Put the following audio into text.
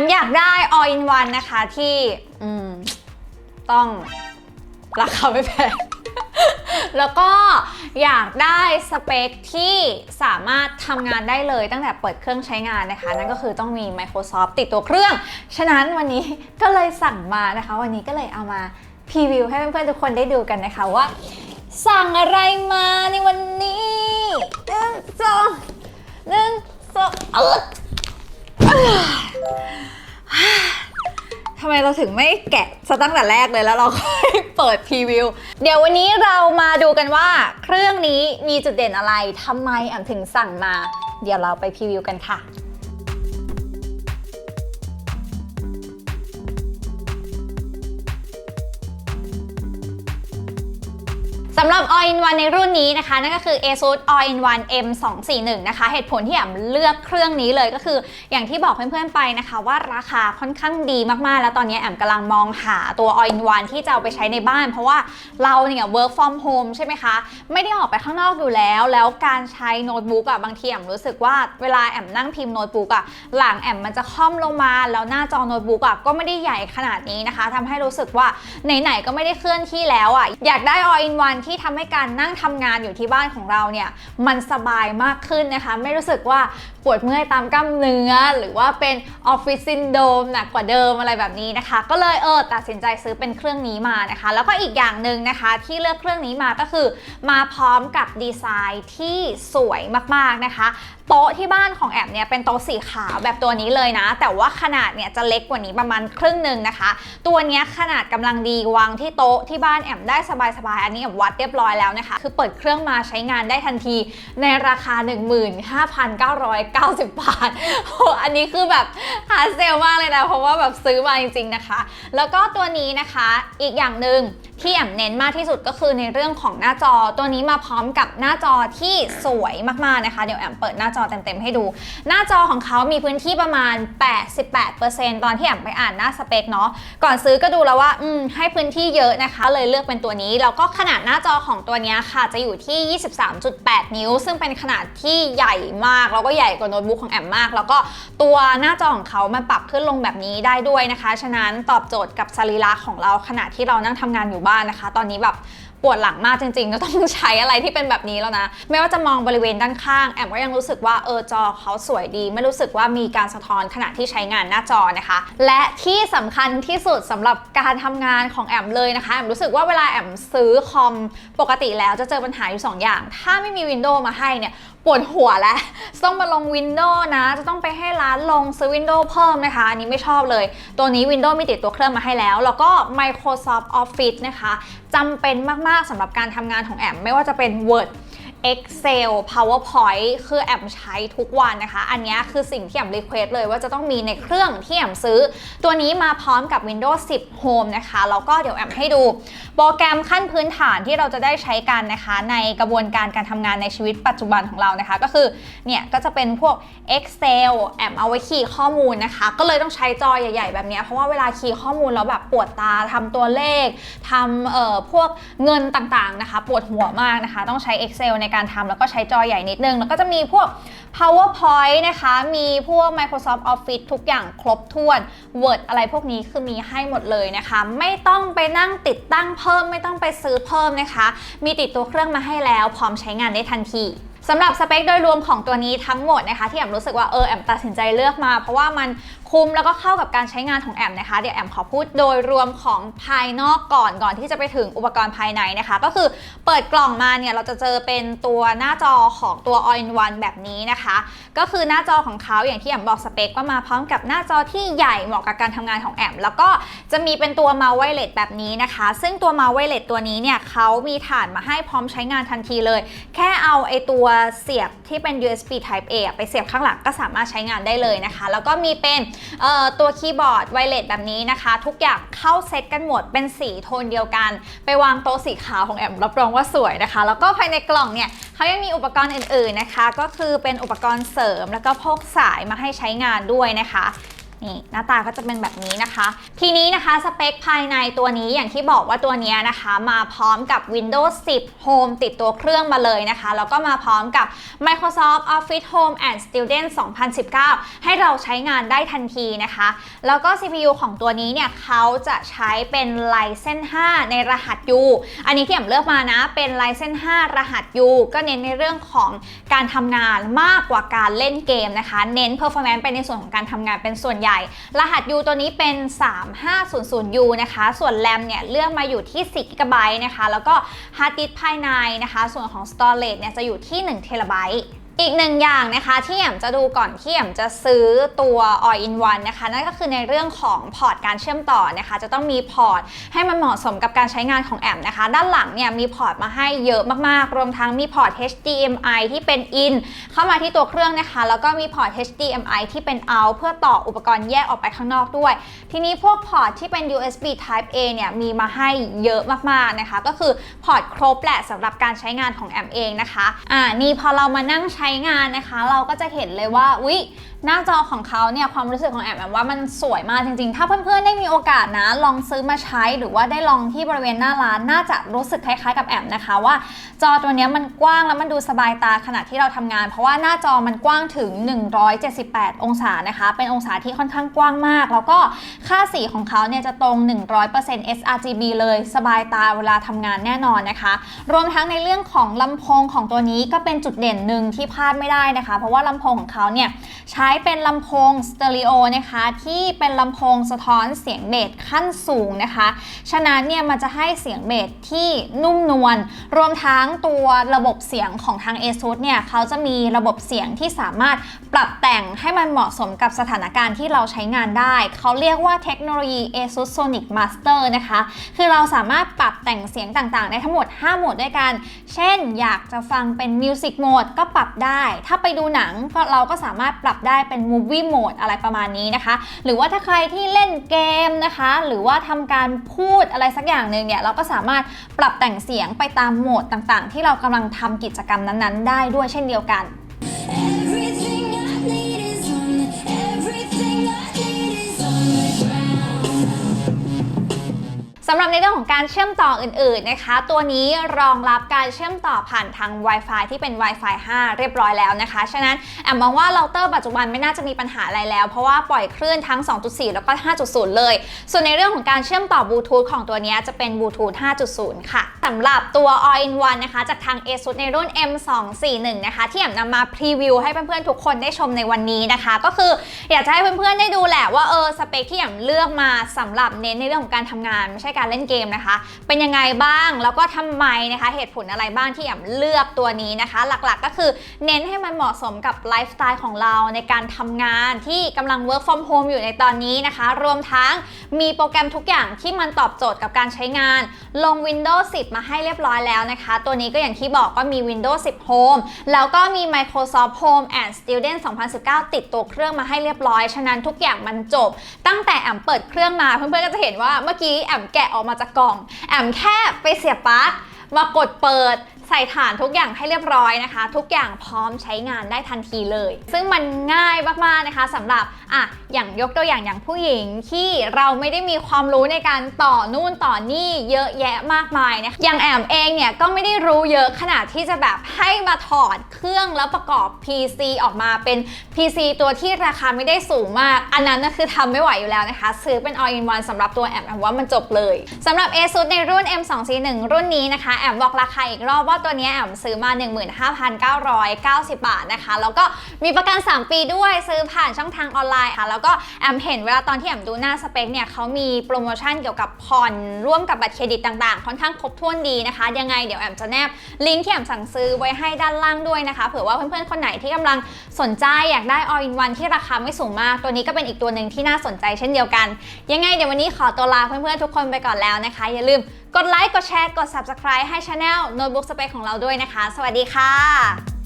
มอยากได้ all in one นะคะที่อืมต้องราคาไม่แพง แล้วก็อยากได้สเปคที่สามารถทำงานได้เลยตั้งแต่เปิดเครื่องใช้งานนะคะ นั่นก็คือต้องมี Microsoft ติดตัวเครื่อง ฉะนั้นวันนี้ก็เลยสั่งมานะคะ วันนี้ก็เลยเอามาพรีวิวให้เพื่อนๆทุกคนได้ดูกันนะคะว่า สั่งอะไรมาในวันนี้หนึ่งสองหนึ่งสองอ ทำไมเราถึงไม่แกะซะตั้งแต่แรกเลยแล้วเราค่อยเปิดพรีวิว เดี๋ยววันนี้เรามาดูกันว่า เครื่องนี้มีจุดเด่นอะไรทำไมแอมถึงสั่งมา เดี๋ยวเราไปพรีวิวกันค่ะ สำหรับ All in One ในรุ่นนี้นะคะ นั่นก็คือ ASUS All in One M241 นะคะ เหตุผลที่แอมเลือกเครื่องนี้เลยก็คือ อย่างที่บอกเพื่อนๆไปนะคะ ว่าราคาค่อนข้างดีมากๆ แล้วตอนนี้แอมกำลังมองหาตัว All in One ที่จะเอาไปใช้ในบ้าน เพราะว่าเราเนี่ย work from home ใช่ไหมคะ ไม่ได้ออกไปข้างนอกอยู่แล้ว แล้วการใช้โน้ตบุ๊กอะบางทีแอมรู้สึกว่าเวลาแอมนั่งพิมพ์โน้ตบุ๊กอะหลังแอมมันจะค่อมลงมาแล้วหน้าจอโน้ตบุ๊กอะก็ไม่ได้ใหญ่ขนาดนี้นะคะทำให้รู้สึกว่าไหนๆก็ไม่ได้เคลื่อนที่แล้วอะอยากได้ All in One ที่ทำให้การนั่งทำงานอยู่ที่บ้านของเราเนี่ยมันสบายมากขึ้นนะคะ ไม่รู้สึกว่าปวดเมื่อยตามกล้ามเนื้อ หรือว่าเป็นออฟฟิศซินโดมหนักกว่าเดิมอะไรแบบนี้นะคะ ก็เลยเออตัดสินใจซื้อเป็นเครื่องนี้มานะคะ แล้วก็อีกอย่างหนึ่งนะคะที่เลือกเครื่องนี้มาก็คือ มาพร้อมกับดีไซน์ที่สวยมากๆนะคะโต๊ะที่บ้านของแอมเนี่ยเป็นโต๊ะสีขาวแบบตัวนี้เลยนะ แต่ว่าขนาดเนี่ยจะเล็กกว่านี้ประมาณครึ่งหนึ่งนะคะ ตัวนี้ขนาดกำลังดีวางที่โต๊ะที่บ้านแอมได้สบายๆ อันนี้แอมวัดเรียบร้อยแล้วนะคะ คือเปิดเครื่องมาใช้งานได้ทันทีในราคา 15,990 บาทโหอันนี้คือแบบหาเซลมากเลยนะเพราะว่าแบบซื้อมาจริงๆนะคะ แล้วก็ตัวนี้นะคะอีกอย่างหนึ่งที่แอมเน้นมากที่สุดก็คือในเรื่องของหน้าจอตัวนี้มาพร้อมกับหน้าจอที่สวยมากๆนะคะ เดี๋ยวแอมเปิดหน้าจอเต็มๆให้ดู หน้าจอของเขามีพื้นที่ประมาณ 88%ตอนที่แอมไปอ่านหน้าสเปคเนาะก่อนซื้อก็ดูแล้วว่าอืมให้พื้นที่เยอะนะคะ เลยเลือกเป็นตัวนี้แล้วก็ขนาดหน้าจอของตัวนี้ค่ะจะอยู่ที่ 23.8 นิ้ว ซึ่งเป็นขนาดที่ใหญ่มากแล้วก็ใหญ่กว่าโน้ตบุ๊กของแอมมาก แล้วก็ตัวหน้าจอของเขามันปรับขึ้นลงแบบนี้ได้ด้วยนะคะ ฉะนั้นตอบโจทย์กับสรีระของเราขณะที่เรานั่งทำงานอยู่บ้านนะคะ ตอนนี้แบบ ปวดหลังมากจริงๆ ก็ต้องใช้อะไรที่เป็นแบบนี้แล้วนะ ไม่ว่าจะมองบริเวณด้านข้าง แอมก็ยังรู้สึกว่าเออจอเขาสวยดี ไม่รู้สึกว่ามีการสะท้อนขณะที่ใช้งานหน้าจอนะคะ และที่สำคัญที่สุดสำหรับการทำงานของแอมเลยนะคะ แอมรู้สึกว่าเวลาแอมซื้อคอมปกติแล้วจะเจอปัญหาอยู่สองอย่าง ถ้าไม่มีวินโดว์มาให้เนี่ยปวดหัวแล้วต้องมาลงวินโดว์นะ จะต้องไปให้ร้านลงซื้อวินโดว์เพิ่มนะคะ อันนี้ไม่ชอบเลย ตัวนี้ Windows มีติดตัวเครื่องมาให้แล้ว แล้วก็ Microsoft Office นะคะจำเป็นมาก ๆสำหรับการทำงานของแอมไม่ว่าจะเป็น Word Excel PowerPoint คือแอมใช้ทุกวันนะคะ อันนี้คือสิ่งที่แอมรีเควสเลยว่าจะต้องมีในเครื่องที่แอมซื้อ ตัวนี้มาพร้อมกับ Windows 10 Home นะคะ แล้วก็เดี๋ยวแอมให้ดูโปรแกรมขั้นพื้นฐานที่เราจะได้ใช้กันนะคะ ในกระบวนการการทำงานในชีวิตปัจจุบันของเรานะคะ ก็คือเนี่ยก็จะเป็นพวก Excel แอมเอาไว้คีย์ข้อมูลนะคะ ก็เลยต้องใช้จอใหญ่ ๆ แบบนี้เพราะว่าเวลาคีย์ข้อมูลแล้วแบบปวดตาทำตัวเลขทำเอ่อพวกเงินต่างๆนะคะ ปวดหัวมากนะคะ ต้องใช้ Excel ในการทำแล้วก็ใช้จอใหญ่นิดนึง แล้วก็จะมีพวก PowerPoint นะคะ มีพวก Microsoft Office ทุกอย่างครบถ้วน Word อะไรพวกนี้คือมีให้หมดเลยนะคะ ไม่ต้องไปนั่งติดตั้งเพิ่ม ไม่ต้องไปซื้อเพิ่มนะคะ มีติดตัวเครื่องมาให้แล้วพร้อมใช้งานได้ทันทีสำหรับสเปคโดยรวมของตัวนี้ทั้งหมดนะคะ ที่แอมรู้สึกว่าเออแอมตัดสินใจเลือกมา เพราะว่ามัน คุ้มแล้วก็เข้ากับการใช้งานของแอมนะคะ เดี๋ยวแอมขอพูดโดยรวมของภายนอกก่อนก่อนที่จะไปถึงอุปกรณ์ภายในนะคะ ก็คือเปิดกล่องมาเนี่ยเราจะเจอเป็นตัวหน้าจอของตัว All in One แบบนี้นะคะ ก็คือหน้าจอของเขาอย่างที่แอมบอกสเปคว่ามาพร้อมกับหน้าจอที่ใหญ่เหมาะกับการทำงานของแอม แล้วก็จะมีเป็นตัวมาไวเลสแบบนี้นะคะ ซึ่งตัวมาไวเลสตัวนี้เนี่ยเขามีฐานมาให้พร้อมใช้งานทันทีเลย แค่เอาไอตัวเสียบที่เป็น USB Type A ไปเสียบข้างหลังก็สามารถใช้งานได้เลยนะคะ แล้วก็มีเป็นตัวคีย์บอร์ดไวเลสแบบนี้นะคะ ทุกอย่างเข้าเซตกันหมดเป็นสีโทนเดียวกัน ไปวางโต๊ะสีขาวของแอมรับรองว่าสวยนะคะ แล้วก็ภายในกล่องเนี่ยเขายังมีอุปกรณ์อื่นๆนะคะ ก็คือเป็นอุปกรณ์เสริมแล้วก็พกสายมาให้ใช้งานด้วยนะคะ นี่หน้าตาก็จะเป็นแบบนี้นะคะ ทีนี้นะคะสเปคภายในตัวนี้อย่างที่บอกว่าตัวนี้นะคะ มาพร้อมกับ Windows 10 Home ติดตัวเครื่องมาเลยนะคะ แล้วก็มาพร้อมกับ Microsoft Office Home and Student 2019 ให้เราใช้งานได้ทันทีนะคะ แล้วก็ CPU ของตัวนี้เนี่ยเขาจะใช้เป็น Ryzen 5 ในรหัส U อันนี้ที่ผมเลือกมานะเป็น Ryzen 5 รหัส U ก็เน้นในเรื่องของการทำงานมากกว่าการเล่นเกมนะคะ เน้น performance ไปในส่วนของการทำงานเป็นส่วนใหญ่รหัส U ตัวนี้เป็น 3500U นะคะ ส่วนแรมเนี่ยเลือกมาอยู่ที่10 GB นะคะ แล้วก็ฮาร์ดดิสภายในนะคะ ส่วนของ storage เนี่ยจะอยู่ที่1 t b อีกหนึ่งอย่างนะคะที่แอมจะดูก่อนที่แอมจะซื้อตัว All in One นะคะนั่นก็คือในเรื่องของพอร์ตการเชื่อมต่อนะคะ จะต้องมีพอร์ตให้มันเหมาะสมกับการใช้งานของแอมนะคะ ด้านหลังเนี่ยมีพอร์ตมาให้เยอะมากๆ รวมทั้งมีพอร์ต HDMI ที่เป็น in เข้ามาที่ตัวเครื่องนะคะ แล้วก็มีพอร์ต HDMI ที่เป็น out เพื่อต่ออุปกรณ์แยกออกไปข้างนอกด้วย ทีนี้พวกพอร์ตที่เป็น USB Type A เนี่ยมีมาให้เยอะมากๆนะคะ ก็คือพอร์ตครบแหละสำหรับการใช้งานของแอมเองนะคะอ่านี่พอเรามานั่งใช้งานนะคะ เราก็จะเห็นเลยว่าอุ๊ยหน้าจอของเขาเนี่ยความรู้สึกของแอมแอมว่ามันสวยมากจริงๆ ถ้าเพื่อนๆได้มีโอกาสนะ ลองซื้อมาใช้หรือว่าได้ลองที่บริเวณหน้าร้านน่าจะรู้สึกคล้ายๆกับแอมนะคะว่า จอตัวนี้มันกว้างแล้วมันดูสบายตาขณะที่เราทำงาน เพราะว่าหน้าจอมันกว้างถึง 178 องศานะคะ เป็นองศาที่ค่อนข้างกว้างมาก แล้วก็ค่าสีของเขาเนี่ยจะตรง 100% sRGB เลยสบายตาเวลาทำงานแน่นอนนะคะ รวมทั้งในเรื่องของลำโพงของตัวนี้ก็เป็นจุดเด่นหนึ่งที่พลาดไม่ได้นะคะ เพราะว่าลำโพงของเขาเนี่ยใช้เป็นลำโพงสเตอริโอนะคะที่เป็นลำโพงสะท้อนเสียงเบสขั้นสูงนะคะ ฉะนั้นเนี่ยมันจะให้เสียงเบสที่นุ่มนวลรวมทั้งตัวระบบเสียงของทาง ASUS เนี่ยเขาจะมีระบบเสียงที่สามารถปรับแต่งให้มันเหมาะสมกับสถานการณ์ที่เราใช้งานได้ เขาเรียกว่าเทคโนโลยี ASUS Sonic Master นะคะ คือเราสามารถปรับแต่งเสียงต่างๆ ได้ทั้งหมด 5 โหมดด้วยกัน เช่น อยากจะฟังเป็น Music Mode ก็ปรับได้ ถ้าไปดูหนังก็เราก็สามารถปรับได้เป็น Movie Mode อะไรประมาณนี้นะคะ หรือว่าถ้าใครที่เล่นเกมนะคะ หรือว่าทำการพูดอะไรสักอย่างหนึ่งเนี่ยเราก็สามารถปรับแต่งเสียงไปตามโหมดต่างๆ ที่เรากำลังทำกิจกรรมนั้นๆ ได้ด้วยเช่นเดียวกัน สำหรับในเรื่องของการเชื่อมต่ออื่นๆนะคะ ตัวนี้รองรับการเชื่อมต่อผ่านทาง Wi-Fi ที่เป็น Wi-Fi 5 เรียบร้อยแล้วนะคะ ฉะนั้นแอมมองว่าเราเตอร์ปัจจุบันไม่น่าจะมีปัญหาอะไรแล้ว เพราะว่าปล่อยคลื่นทั้ง 2.4 แล้วก็ 5.0 เลย ส่วนในเรื่องของการเชื่อมต่อบลูทูธของตัวนี้จะเป็นบลูทูธ 5.0 ค่ะสำหรับตัว All in One นะคะ จากทาง ASUS ในรุ่น M241 นะคะที่แอมนำมาพรีวิวให้เพื่อนๆทุกคนได้ชมในวันนี้นะคะ ก็คืออยากจะให้เพื่อนๆได้ดูแหละว่าเออสเปคที่แอมเลือกมาสำหรับเน้นในเรื่องของการทำงานไม่ใช่การเล่นเกมนะคะ เป็นยังไงบ้างแล้วก็ทำไมนะคะ เหตุผลอะไรบ้างที่แอมเลือกตัวนี้นะคะ หลักๆก็คือเน้นให้มันเหมาะสมกับไลฟ์สไตล์ของเราในการทำงานที่กำลัง work from home อยู่ในตอนนี้นะคะ รวมทั้งมีโปรแกรมทุกอย่างที่มันตอบโจทย์กับการใช้งาน ลง Windows 10 มาให้เรียบร้อยแล้วนะคะ ตัวนี้ก็อย่างที่บอกก็มี Windows 10 Home แล้วก็มี Microsoft Home and Student 2019 ติดตัวเครื่องมาให้เรียบร้อย ฉะนั้นทุกอย่างมันจบ ตั้งแต่แอมเปิดเครื่องมาเพื่อนๆก็จะเห็นว่าเมื่อกี้แอมแกะออกมาจากกล่อง แอมแค่ไปเสียบปลั๊กมากดเปิด ใส่ฐานทุกอย่างให้เรียบร้อยนะคะ ทุกอย่างพร้อมใช้งานได้ทันทีเลย ซึ่งมันง่ายมากๆนะคะสำหรับอะอย่างยกตัวอย่างอย่างผู้หญิงที่เราไม่ได้มีความรู้ในการต่อนู่นต่อนี่เยอะแยะมากมายนะคะอย่างแอมเองเนี่ยก็ไม่ได้รู้เยอะขนาดที่จะแบบให้มาถอดเครื่องแล้วประกอบ PC ออกมาเป็น PC ตัวที่ราคาไม่ได้สูงมาก อันนั้นก็คือทำไม่ไหวอยู่แล้วนะคะ ซื้อเป็น all in one สำหรับตัวแอมแอมว่ามันจบเลยสำหรับ ASUS ในรุ่น M241 รุ่นนี้นะคะ แอมบอกราคาอีกรอบว่าตัวนี้แอมซื้อมา 15,990 บาทนะคะ แล้วก็มีประกัน 3 ปีด้วยซื้อผ่านช่องทางออนไลน์ค่ะ แล้วก็แอมเห็นเวลาตอนที่แอมดูหน้าสเปคเนี่ยเขามีโปรโมชั่นเกี่ยวกับผ่อนร่วมกับบัตรเครดิตต่างๆ ค่อนข้างครบถ้วนดีนะคะ ยังไงเดี๋ยวแอมจะแนบลิงก์ที่แอมสั่งซื้อไว้ให้ด้านล่างด้วยนะคะ เผื่อว่าเพื่อนๆคนไหนที่กำลังสนใจอยากได้ all in one ที่ราคาไม่สูงมาก ตัวนี้ก็เป็นอีกตัวหนึ่งที่น่าสนใจเช่นเดียวกัน ยังไงเดี๋ยววันนี้ขอตัวลาเพื่อนๆทุกคนไปก่อนแล้วนะคะ อย่าลืม กดไลค์กดแชร์กด subscribe ให้ช anel Notebook Space ของเราด้วยนะคะ สวัสดีค่ะ